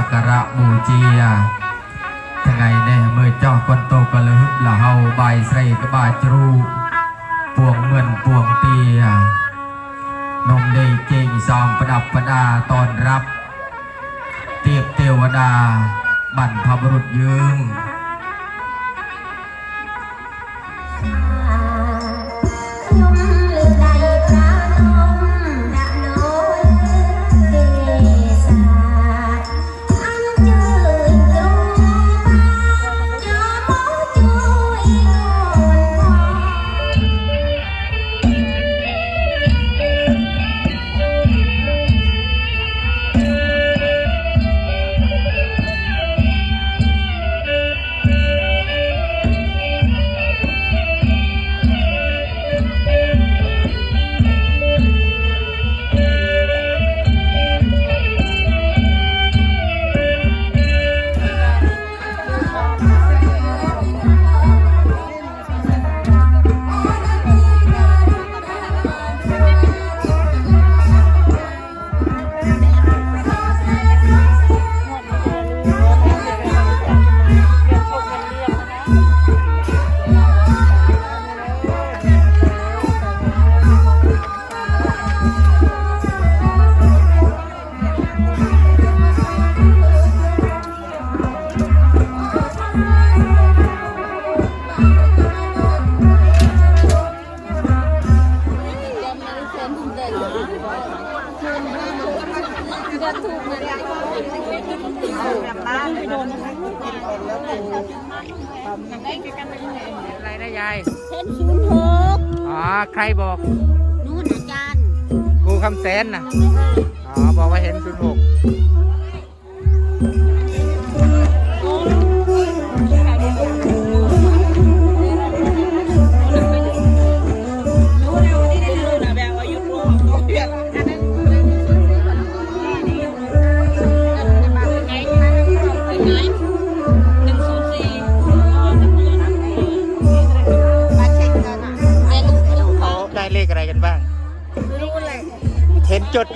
สักการะบูเจียทั้งไงเน่เมื่อเจ้าคนโตก็เลยฮึบละเฮาใบาใส่กระบาจรูปวงเงินปวงเตียนมได้เจงซองประดับประดาตอนรับ เตียบเทวดาบรรพบุรุษยืง ใครบอกนู่นอาจารย์ครูคำแสนนะอ๋อบอกว่าเห็นศูนย์หก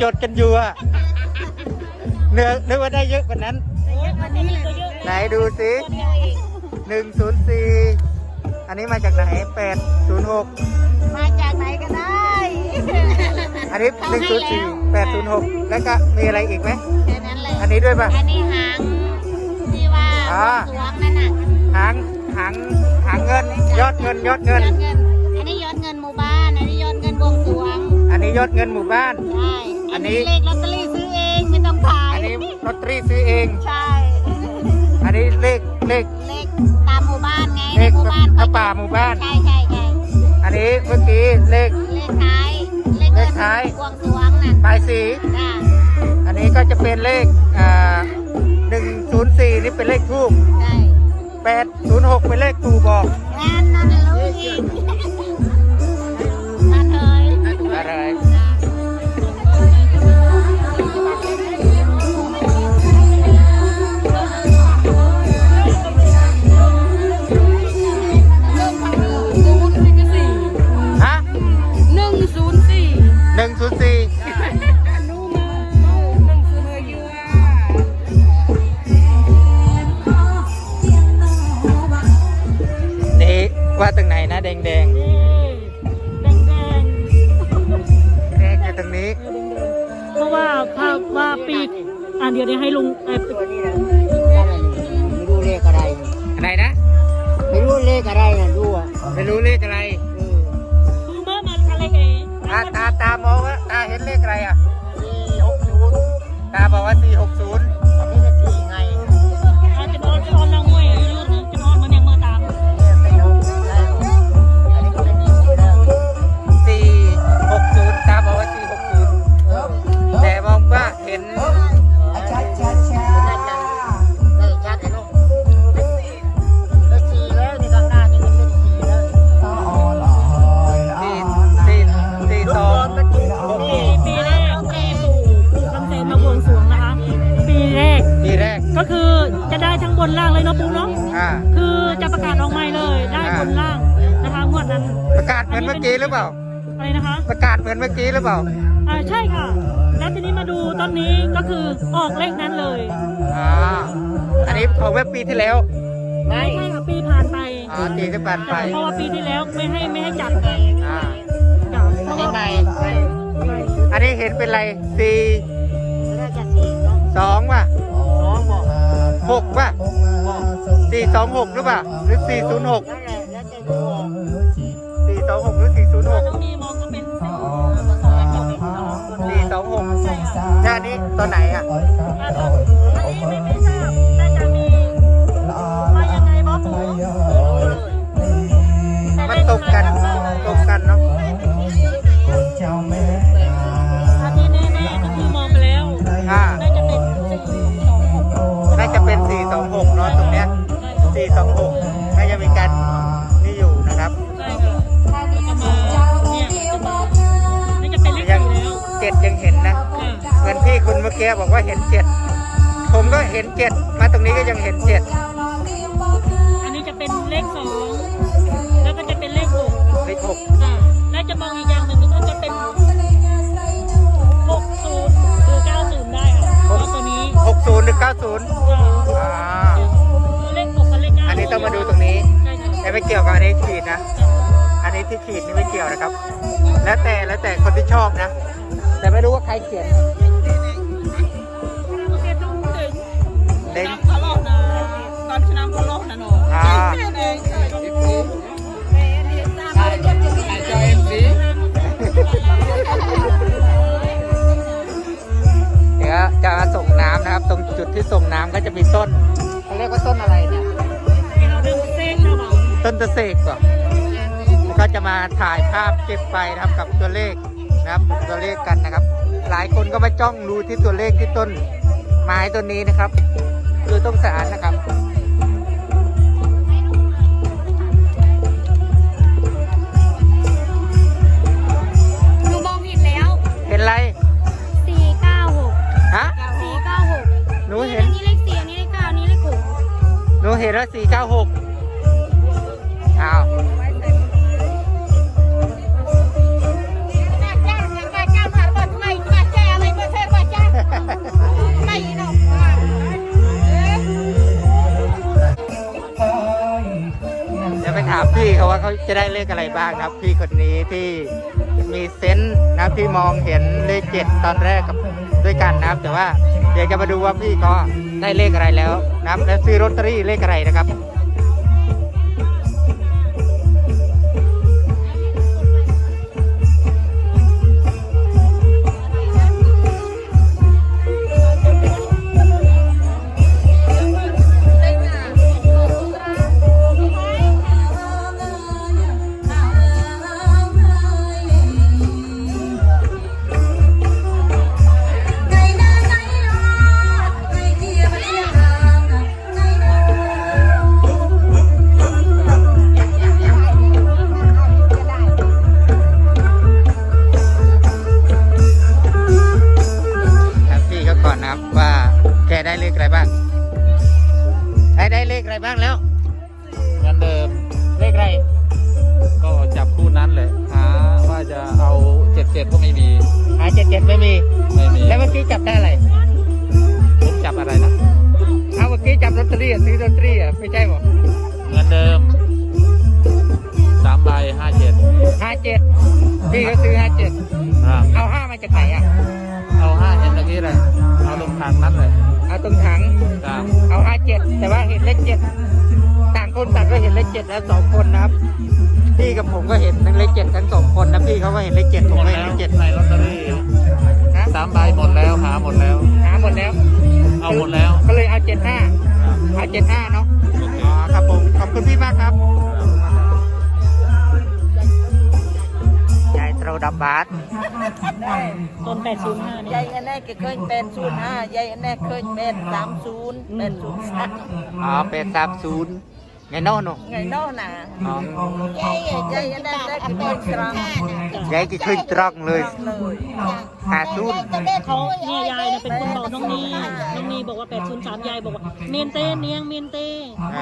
จดจดๆกันอยู่อะเนื้อนึกว่าได้เยอะกว่านั้นไหนดูสิหนึ่งศูนย์สี่อันนี้มาจากไหนแปดศูนย์หกมาจากไหนก็ได้ อันนี้หนึ่งศูนย์สี่แปดศูนย์หกแล้วก็มีอะไรอีกไหม แค่นั้นเลยอันนี้ด้วยป่ะ อันนี้หางที่ว่าอ่า สวงนั่นน่ะหางหางหางเงิน ยอดเงินยอดเงิน ยอดเงิน อันนี้ยอดเงินหมู่บ้าน อันนี้ยอดเงินบวงสรวงอันนี้ยอดเงินหมู่บ้าน ใช่ อันนี้เลขลอตเตอรี่ซื้อเองไม่ต้องขายอันนี้ลอตเตอรี่ซื้อเอง ใช่อันนี้เลขเลขเลขตามหมู่บ้านไงเลขในหมู่บ้านพระป่าหมู่บ้าน ใช่ใช่ใช่อันนี้เมื่อกี้เลขเลขท้ายเลขเลเงิขนท้ายบวงสรวงน่ะปลายสีจ้าอันนี้ก็จะเป็นเลขอ่าหนึ่งศูนย์สี่นี่เป็นเลขทูบใช่แปดศูนย์หกเป็นเลขตูบอกงานนั่นรู้อีกนั่นเลยอะไรฮ นึ่งศูนย์สี่นี่ว่าตรงไหนนะแดงแดงแดงแดงแดงอยู่ตรงนี้ เพราะว่าภาพว่าปีกอะเดี๋ยวได้ให้ลุงเอ่อไม่รู้เลขอะไร อะไรนะ ไม่รู้เลขอะไรนะดูอะไม่รู้เลขอะไรเอะไรนะคะประกาศเหมือนเมื่อกี้หรือเปล่าอ่าใช่ค่ะ แล้วทีนี้มาดูตอนนี้ก็คือออกเลขนั้นเลยอ่านี้ของเมื่อปีที่แล้วไม่ใช่ค่ะปีผ่านไปอ๋อปีที่ผ่านไปเพราะว่าปีที่แล้วไม่ให้ไม่ให้จับไงอ่าจับเพราะนี่ว่าใหม่อันนี้เห็นเป็นไรสี่สองป่ะหกป่ะสี่สองหกหรือเปล่าหรือสี่ศูนย์หก สี่สองหกหรือสี่ศูนย์หกน้องนีมองก็เป็นสี่สี่สองหกแล้วอันนี้ตัวไหนอะ อันนี้ไม่ไม่ทราบ คุณเมื่อกี้บอกว่าเห็นเจ็ด ผมก็เห็นเจ็ด มาตรงนี้ก็ยังเห็นเจ็ด อันนี้จะเป็นเลขสองแล้วก็จะเป็นเลขหกเลขหกค่ะและจะมองอีกอย่างหนึ่งก็จะเป็นหกศูนย์หรือเก้าศูนย์ได้ค่ะเพราะตัวนี้หกศูนย์หรือเก้าศูนย์ค่ะอ่า เลขหกกับเลขเก้าอันนี้ต้องมาดูตรงนี้ ใช่ค่ะแต่ไม่เกี่ยวกับอันนี้ขีดนะ อันนี้ที่ขีดนี่ไม่เกี่ยวนะครับ แล้วแต่แล้วแต่คนที่ชอบนะ แต่ไม่รู้ว่าใครเขียน เด้งตอนชนะบอลโลกนะหนูอ่าเดี๋ยวจะมาส่งน้ำนะครับ ตรงจุดที่ส่งน้ำก็จะมีต้นเขาเรียกว่าต้นอะไรเนี่ยต้นตะเสกก่อนก็จะมาถ่ายภาพเก็บไปนะครับกับตัวเลขนะครับตัวเลขกันนะครับ หลายคนก็มาจ้องดูที่ตัวเลขที่ต้นไม้ต้นนี้นะครับ คือต้นสารนะครับหนูมองผิดแล้วเห็นไร สี่เก้าหกฮะ สี่เก้าหกหนูเห็น อันนี้เลขสี่อันนี้เลขเก้าอันนี้เลขหกหนูเห็นแล้วสี่เก้าหก เขาจะได้เลขอะไรบ้างนะครับ พี่คนนี้ที่มีเซนส์นะพี่มองเห็นเลขเจ็ดตอนแรกกับด้วยกันนะครับ แต่ว่าเดี๋ยวจะมาดูว่าพี่เขาได้เลขอะไรแล้วนะครับและซื้อลอตเตอรี่เลขอะไรนะครับ ทางนั้นเลยเอาตรงถังครับเอาห้าเจ็ดแต่ว่าเห็นเลขเจ็ดต่างคนต่างก็เห็นเลขเจ็ดแล้วสองคนนะครับพี่กับผมก็เห็นทั้งเลขเจ็ดทั้งสองคนนะพี่เขาก็เห็นเลขเจ็ดผมหมดก็เห็นแล้เลวขเจ็ดในลอตเตอรี่นะสามใบหมดแล้วหาหมดแล้ว หาหมดแล้ว เอาหมดแล้ว ก็เลยเอาเจ็ดห้าครับเอาเจ็ดห้าเนาะอ๋อครับผมขอบคุณพี่มากครับ เตราดับบาสต้นแปดศูนย์ห้าเนี่ยยายอันนี้ก็เคยเป็นศูนย์ห้ายายอันนี้เคยเป็นสามศูนย์เป็นศูนย์สามอ๋อเป็นสามศูนย์ ไงโน่นเนาะไงนอกน่ะอ๋อยายยายอันนั้นได้ก็เคยตรังยายก็ขึ้นตรังเลยเลยหาศูนย์เขาเนี่ยยายเนี่ยเป็นคนบอกน้องนีน้องนีบอกว่าแปดศูนย์สามยายบอกว่าเมนเต้เนียงเมนเต้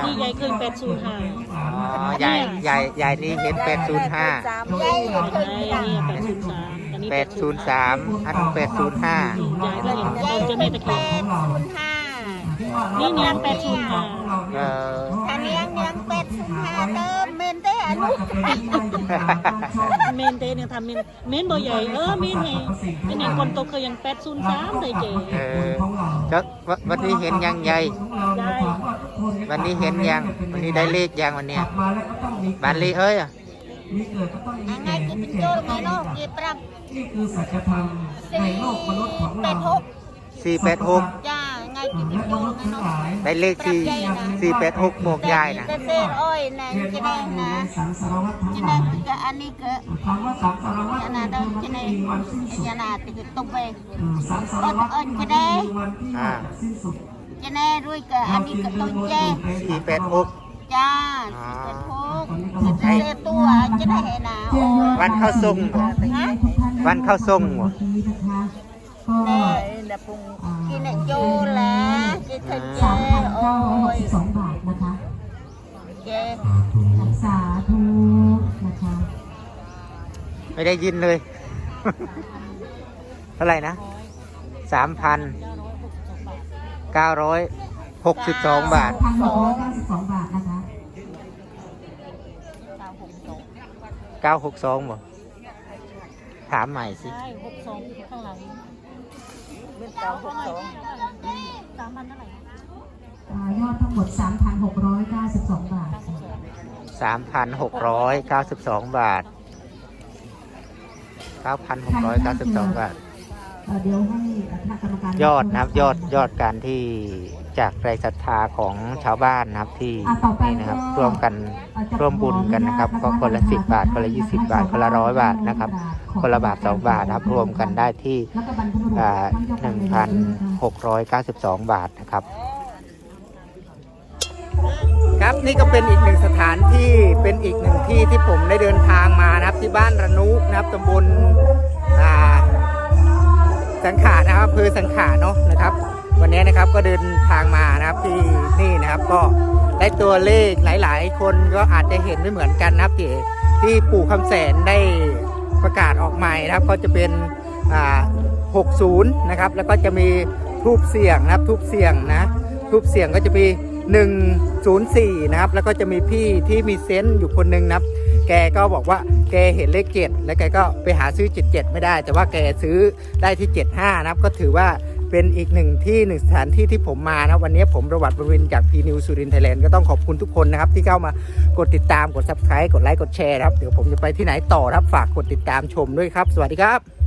นี่ยายเคยแปดศูนย์ห้าอ๋อยายยายยายนี่เห็นแปดศูนย์ห้าสามยายยายเนี่ยแปดศูนย์สามอันนี้แปดศูนย์สามอันแปดศูนย์ห้ายายก็เห็นต้นเจ้าแม่ตะเคียนห้า นี่เนียงแปดศูนย์ห้าเออถ้าเนียงเนียงเป็ดสุนหาเดิมเมนเต้อนุเมนเตเนี่ยทำเมนเมนบ่ใหญ่เออเมนเฮเป็นเห็นคนโตเคยยังแปดศูนย์สามเลยเจเออเจ้าวันวันนี้เห็นยังใหญ่ได้วันนี้เห็นยังวันนี้ได้เลขยังวันเนี้ยบานลีเอ้ยอะมีเกิดก็ต้องมีอันไหนแก่กินมีเป็นแก่โจก็รต้องไงมีเนาะกี่ปรับนี่คือสัจธรรมในโลกมนุษย์ของเป็เราดหกสี่แปดหกจ้า ไงกินเป็นโจรไงเนาะได้เลขที่สี่แปดหกหมวกยายนะแต่เส้นอ้อยนะเรียนจะได้นะในสังสารวัฏทั้งจะได้ก็อันนี้ก็คำว่าสังสารวัฏจะนาคือได้มันจะไม่ได้มีวันสิ้นสุดจะนาติดตบไปอืมสังสารวัฏมันไม่มีวันที่จะสิ้นสุดจะแน่ด้วยก็อันนี้ก็ต้องแจ้สี่แปดหกจ้าเป็นพวกจะได้ตัวจะได้หนะโอ้วันเข้าทรงบ่ฮะวันเข้าทรงบ่แน่นะปุงกินโจละจะเธอเจโอ้ยสองบาทนะคะเจสาธุนะคะ ไม่ได้ยินเลย เท่าไหร่นะสามพันเก้าร้อยหกสิบสองบาท พันหกร้อยเก้าสิบสองบาทนะคะเก้าหกสองบ่ ถามใหม่สิ ใช่หกสองข้างหลังเป็นเก้าหกสองสามพันเท่าไหร่อ่ายอดทั้งหมดสามพันหกร้อยเก้าสิบสองบาทสามพันหกร้อยเก้าสิบสองบาทเก้าพันหกร้อยเก้าสิบสองบาท เอ่อเดี๋ยวให้คณะกรรมการยอดนะครับยอดยอดการที่ จากแรงศรัทธาของชาวบ้านนะครับที่อะต่อไปนี่นะครับก็ร่วมกันเอ่อจะร่วมบุญกันนะครับขอก็อญาตคนละสิบบาทคนละยี่สิบบาทคนละร้อยบาทนะครับคนละบาทสองบาทนะครับรวมกันได้ที่แล้วก็บรรพบุรุษอ่าท่านเจ้าหนึ่งกรพัรนมายเวรนะคะหกร้อยเก้าสิบสองบาทนะครับ ครับนี่ก็เป็นอีกหนึ่งสถานที่เป็นอีกหนึ่งที่ที่ผมได้เดินทางมานะครับที่บ้านระนุนะครับตำบลอ่าสังขารนะครับอำเภอสังขารเนาะนะครับ วันนี้นะครับก็เดินทางมานะครับที่นี่นะครับก็ได้ตัวเลขหลาย ๆ คนก็อาจจะเห็นไม่เหมือนกันนะครับที่ที่ปู่คำแสนได้ประกาศออกใหม่นะครับ ก็จะเป็นอ่า60 นะครับ แล้วก็จะมีทูบเสียงนะครับทูบเสียงนะทูบเสียงก็จะมี 104 นะครับ แล้วก็จะมีพี่ที่มีเซนต์อยู่คนหนึ่งนะครับ แกก็บอกว่าแกเห็นเลขเจ็ดแล้วแกก็ไปหาซื้อ 77 ไม่ได้ แต่ว่าแกซื้อได้ที่ 75 นะครับ ก็ถือว่า เป็นอีกหนึ่งที่หนึ่งสถานที่ที่ผมมานะวันนี้ผมประวัติบรินจากพีนิวสุรินไทยแลนด์ก็ต้องขอบคุณทุกคนนะครับที่เข้ามากดติดตามกด subscribe กดไลค์กดแชร์ครับเดี๋ยวผมจะไปที่ไหนต่อครับฝากกดติดตามชมด้วยครับ สวัสดีครับ